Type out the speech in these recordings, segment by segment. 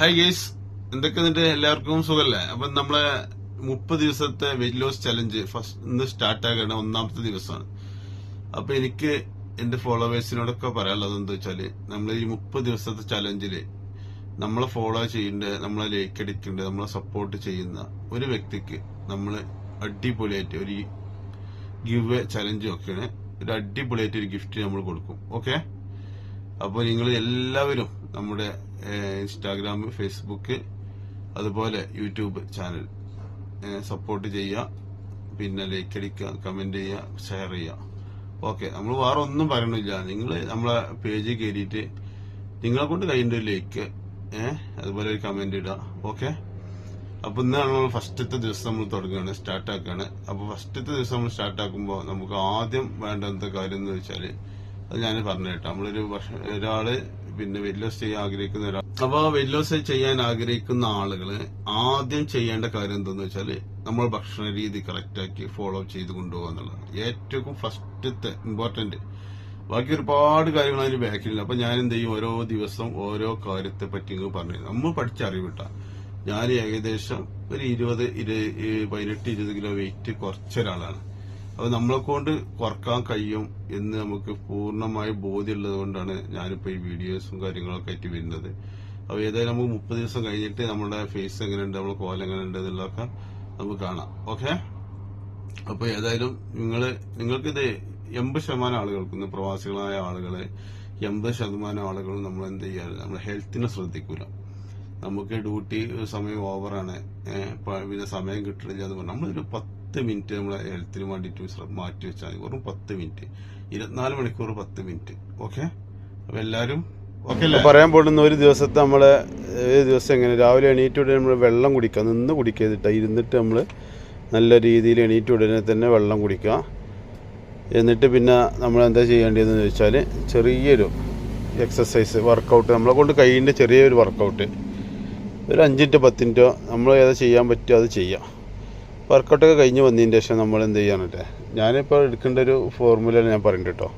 Hi guys എന്തൊക്കെ നിന്റെ എല്ലാവർക്കും സുഖല്ലേ? അപ്പൊ നമ്മളെ മുപ്പത് ദിവസത്തെ വെയിറ്റ് ലോസ് ചലഞ്ച് ഫസ്റ്റ് ഇന്ന് സ്റ്റാർട്ട് ആകേണ്ട ഒന്നാമത്തെ ദിവസമാണ്. അപ്പൊ എനിക്ക് എന്റെ ഫോളോവേഴ്സിനോടൊക്കെ പറയാനുള്ളത് എന്താ വെച്ചാൽ നമ്മൾ ഈ മുപ്പത് ദിവസത്തെ ചലഞ്ചിൽ നമ്മളെ ഫോളോ ചെയ്യേണ്ട നമ്മളെ ലൈക്ക് അടിക്കേണ്ട നമ്മളെ സപ്പോർട്ട് ചെയ്യുന്ന ഒരു വ്യക്തിക്ക് നമ്മൾ അടിപൊളിയായിട്ട് ഒരു ഗിവ് ചലഞ്ചും ഒക്കെയാണ് ഒരു അടിപൊളിയായിട്ട് ഒരു ഗിഫ്റ്റ് നമ്മൾ കൊടുക്കും. ഓക്കെ അപ്പോൾ നിങ്ങൾ എല്ലാവരും നമ്മുടെ ഇൻസ്റ്റാഗ്രാം ഫേസ്ബുക്ക് അതുപോലെ യൂട്യൂബ് ചാനൽ. സപ്പോർട്ട് ചെയ്യുക പിന്നെ ലൈക്ക് അടിക്കുക കമന്റ് ചെയ്യുക ഷെയർ ചെയ്യുക. ഓക്കെ നമ്മൾ വേറെ ഒന്നും പറയണില്ല. നിങ്ങൾ നമ്മളെ പേജ് കയറിയിട്ട് നിങ്ങളെ കൊണ്ട് കഴിയുന്ന ഒരു ലൈക്ക് ഏഹ് അതുപോലെ ഒരു കമന്റ് ഇടുക. ഓക്കെ അപ്പൊ ഇന്നാണ് നമ്മൾ ഫസ്റ്റത്തെ ദിവസം നമ്മൾ തുടങ്ങുകയാണ് സ്റ്റാർട്ട് ആക്കുകയാണ്. അപ്പൊ ഫസ്റ്റത്തെ ദിവസം നമ്മൾ സ്റ്റാർട്ട് ആക്കുമ്പോൾ നമുക്ക് ആദ്യം വേണ്ട കാര്യം എന്ന് വെച്ചാൽ അത് ഞാൻ പറഞ്ഞു കേട്ടോ. നമ്മളൊരു ഒരാൾ പിന്നെ വെയിറ്റ് ലോസ് ചെയ്യാൻ ആഗ്രഹിക്കുന്ന ഒരാൾ. അപ്പൊ വെയിറ്റ് ലോസ് ചെയ്യാൻ ആഗ്രഹിക്കുന്ന ആളുകൾ ആദ്യം ചെയ്യേണ്ട കാര്യം എന്താണെന്ന് വെച്ചാൽ നമ്മൾ ഭക്ഷണ രീതി കറക്റ്റ് ആക്കി ഫോളോ ചെയ്ത് കൊണ്ടുപോകുക എന്നുള്ളതാണ്. ഏറ്റവും ഫസ്റ്റത്തെ ഇമ്പോർട്ടന്റ് ബാക്കി ഒരുപാട് കാര്യങ്ങൾ അതിന് ബാക്കിലില്ല അപ്പൊ ഞാൻ എന്ത് ചെയ്യും? ഓരോ ദിവസം ഓരോ കാര്യത്തെ പറ്റി പറഞ്ഞു നമ്മൾ പഠിച്ച അറിവിട്ട. ഞാൻ ഏകദേശം ഒരു ഇരുപത് ഇരു- പതിനെട്ട് ഇരുപത് കിലോ വെയിറ്റ് കുറച്ച അപ്പൊ നമ്മളെ കൊണ്ട് കുറയ്ക്കാൻ കഴിയും എന്ന് നമുക്ക് പൂർണമായി ബോധ്യമുള്ളത് കൊണ്ടാണ് ഞാനിപ്പോ ഈ വീഡിയോസും കാര്യങ്ങളൊക്കെ ആയിട്ട് വരുന്നത്. അപ്പൊ ഏതായാലും നമുക്ക് മുപ്പത് ദിവസം കഴിഞ്ഞിട്ട് നമ്മുടെ ഫേസ് എങ്ങനെയുണ്ട് നമ്മുടെ കോലം എങ്ങനെയുണ്ട് എന്നുള്ളതൊക്കെ നമുക്ക് കാണാം. ഓക്കെ അപ്പോൾ ഏതായാലും നിങ്ങൾ നിങ്ങൾക്കിത് എൺപത് ശതമാനം ആളുകൾക്ക് പ്രവാസികളായ ആളുകൾ എൺപത് ശതമാനം ആളുകളും നമ്മൾ എന്ത് ചെയ്യാറ്? നമ്മുടെ ഹെൽത്തിനെ ശ്രദ്ധിക്കൂല. നമുക്ക് ഡ്യൂട്ടി സമയം ഓവറാണ് പിന്നെ സമയം കിട്ടണില്ല എന്ന് പറഞ്ഞാൽ നമ്മളൊരു പത്ത് മിനിറ്റ് നമ്മളെ ഹെൽത്തിന് വേണ്ടിയിട്ട് ശ്ര- മാറ്റി വെച്ചാൽ മതി. വെറും പത്ത് മിനിറ്റ്. ഇരുപത്തിനാല് മണിക്കൂർ പത്ത് മിനിറ്റ്. ഓക്കെ? അപ്പൊ എല്ലാരും ഓക്കെ അല്ലേ? പറയാൻ പോകുന്ന ഒരു ദിവസത്തെ നമ്മളെ ഒരു ദിവസം എങ്ങനെ രാവിലെ എണീറ്റ് ഉടനെ നമ്മൾ വെള്ളം കുടിക്കുക. നിന്ന് കുടിക്കരുതിട്ട. ഇരുന്നിട്ട് നമ്മൾ നല്ല രീതിയിൽ എണീറ്റ് ഉടനെ തന്നെ വെള്ളം കുടിക്കുക. എന്നിട്ട് പിന്നെ നമ്മൾ എന്താ ചെയ്യേണ്ടതെന്ന് ചോദിച്ചാൽ ചെറിയൊരു എക്സസൈസ് വർക്കൗട്ട് നമ്മളെ കൊണ്ട് കഴിയേണ്ട ചെറിയൊരു വർക്കൗട്ട് ഒരു അഞ്ചിന്റെ പത്തിന്റെ നമ്മൾ ഏതാ ചെയ്യാൻ പറ്റുമോ അത് ചെയ്യാം. വർക്കൗട്ടൊക്കെ കഴിഞ്ഞ് വന്നതിന് ശേഷം നമ്മൾ എന്ത് ചെയ്യാനട്ടെ ഞാനിപ്പോൾ എടുക്കേണ്ട ഒരു ഫോർമുല ഞാൻ പറയുന്നുണ്ട് കേട്ടോ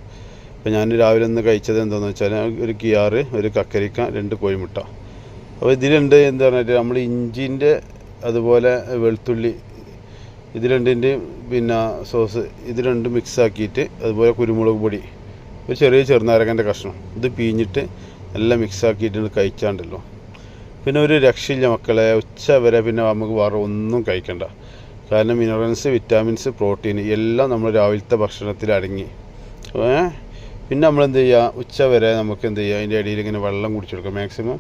അപ്പോൾ ഞാൻ രാവിലെ ഒന്ന് കഴിച്ചത് എന്താണെന്ന് വെച്ചാൽ ഒരു കിയാറ് ഒരു കക്കരിക്ക രണ്ട് കോഴിമുട്ട. അപ്പോൾ ഇതിലുണ്ട് എന്താ പറഞ്ഞിട്ട് നമ്മൾ ഇഞ്ചിന്റെ അതുപോലെ വെളുത്തുള്ളി ഇത് രണ്ടിന്റെയും പിന്നെ സോസ് ഇത് രണ്ടും മിക്സ് ആക്കിയിട്ട് അതുപോലെ കുരുമുളക് പൊടി ഒരു ചെറിയ ചെറുനാരകന്റെ കഷ്ണം. ഇത് പീഞ്ഞിട്ട് എല്ലാം മിക്സ് ആക്കിയിട്ട് കഴിച്ചാണ്ടല്ലോ. പിന്നെ ഒരു രക്ഷയില്ല മക്കളെ ഉച്ച വരെ പിന്നെ നമുക്ക് വേറെ ഒന്നും കഴിക്കണ്ട. കാരണം മിനറൽസ് വിറ്റാമിൻസ് പ്രോട്ടീൻ എല്ലാം നമ്മൾ രാവിലത്തെ ഭക്ഷണത്തിൽ അടങ്ങി. പിന്നെ നമ്മൾ എന്ത് ചെയ്യുക? ഉച്ച വരെ നമുക്ക് എന്ത് ചെയ്യുക? അതിന്റെ ഇടയിൽ ഇങ്ങനെ വെള്ളം കുടിച്ചു കൊടുക്കുക. മാക്സിമം